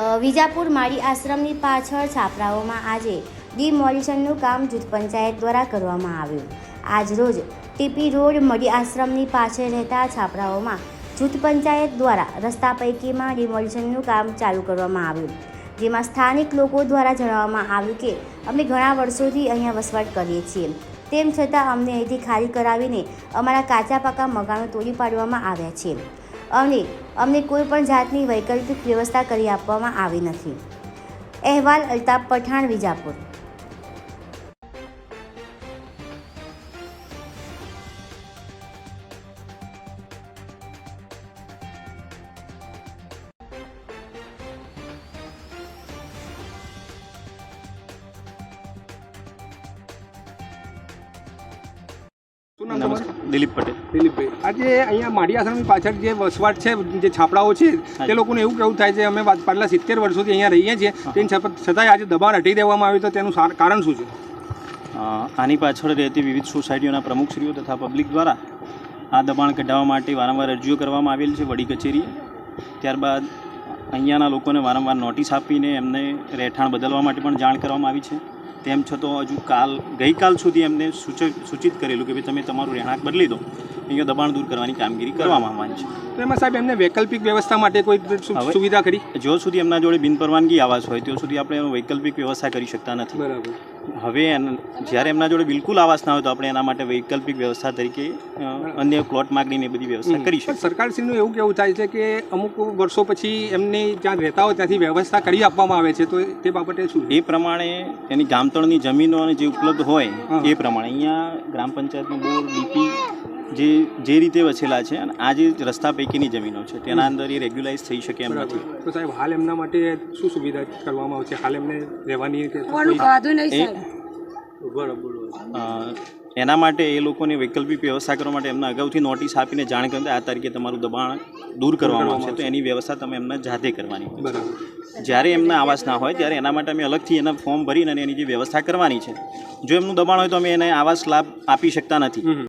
વિજાપુર માળી આશ્રમની પાછળ છાપરાઓમાં આજે ડિમોલિશનનું કામ જૂથ પંચાયત દ્વારા કરવામાં આવ્યું. આજરોજ ટીપી રોડ મળી આશ્રમની પાછળ રહેતા છાપરાઓમાં જૂથ પંચાયત દ્વારા રસ્તા પૈકીમાં ડિમોલિશનનું કામ ચાલુ કરવામાં આવ્યું. જેમાં સ્થાનિક લોકો દ્વારા જણાવવામાં આવ્યું કે, અમે ઘણા વર્ષોથી અહીંયા વસવાટ કરીએ છીએ. તેમ છતાં અમને અહીંથી ખાલી કરાવીને અમારા કાચા પાકા મકાનો તોડી પાડવામાં આવ્યા છે. અને અમને કોઈ પણ જાતની વૈકલ્પિક વ્યવસ્થા કરી આપવામાં આવી નથી. અહેવાલ અલ્તાફ પઠાણ, વિજાપુર. નામ નમસ્કાર. દિલીપ પટેલ. દિલીપભાઈ આજે અહીંયા માડી આશ્રમની પાછળ જે વસવાટ છે જે છાપરાઓ છે તે લોકોને એવું કેવું થાય છે અમે પાછલા સિત્તેર વર્ષોથી અહીંયા રહીએ છીએ તેમ છતાં છતાંય આજે દબાણ હટી દેવામાં આવ્યું તો તેનું કારણ શું છે? આની પાછળ રહેતી વિવિધ સોસાયટીઓના પ્રમુખશ્રીઓ તથા પબ્લિક દ્વારા આ દબાણ કઢાવવા માટે વારંવાર અરજીઓ કરવામાં આવેલ છે વડી કચેરીએ. ત્યારબાદ અહીંયાના લોકોને વારંવાર નોટિસ આપીને એમને રહેઠાણ બદલવા માટે પણ જાણ કરવામાં આવી છે. તેમ છતાં હજુ કાલ ગઈકાલ સુધી એમને સૂચિત કરેલું કે ભાઈ તમે તમારું રહેણાંક બદલી દો. અહીંયા દબાણ દૂર કરવાની કામગીરી કરવામાં આવવાની છે. તો એમાં સાહેબ એમને વૈકલ્પિક વ્યવસ્થા માટે કોઈ સુવિધા કરી જો સુધી એમના જોડે બિન પરવાનગી આવાસ હોય ત્યાં સુધી આપણે વૈકલ્પિક વ્યવસ્થા કરી શકતા નથી. બરાબર. હવે જ્યારે એમના જોડે બિલકુલ આવાસ ના હોય તો આપણે એના માટે વૈકલ્પિક વ્યવસ્થા તરીકે અન્ય પ્લોટ માગણીને બધી વ્યવસ્થા કરી શકીએ. સરકારશ્રીનું એવું કેવું થાય છે કે અમુક વર્ષો પછી એમને જ્યાં રહેતા હોય ત્યાંથી વ્યવસ્થા કરી આપવામાં આવે છે તો તે બાબતે શું? એ પ્રમાણે એની ગામતળની જમીનો અને જે ઉપલબ્ધ હોય એ પ્રમાણે અહીંયા ગ્રામ પંચાયતનું બોર્ડ ડીપી જે જે રીતે વસેલા છે અને આ જે રસ્તા પૈકીની જમીનો છે તેના અંદર એ રેગ્યુલાઇઝ થઈ શકે એમ નથી. તો સાહેબ હાલ એમના માટે શું સુવિધા કરવામાં આવશે? હાલ એમને રહેવાની અ, એના માટે એ લોકોને વૈકલ્પિક વ્યવસ્થા કરવા માટે એમને અગાઉથી નોટિસ આપીને જાણ કરી આ તારીખે તમારું દબાણ દૂર કરવામાં આવશે. તો એની વ્યવસ્થા તમે એમને જાતે કરવાની જ્યારે એમના આવાસ ના હોય ત્યારે એના માટે અમે અલગથી એના ફોર્મ ભરીને એની જે વ્યવસ્થા કરવાની છે જો એમનું દબાણ હોય તો અમે એને આવાસ લાભ આપી શકતા નથી.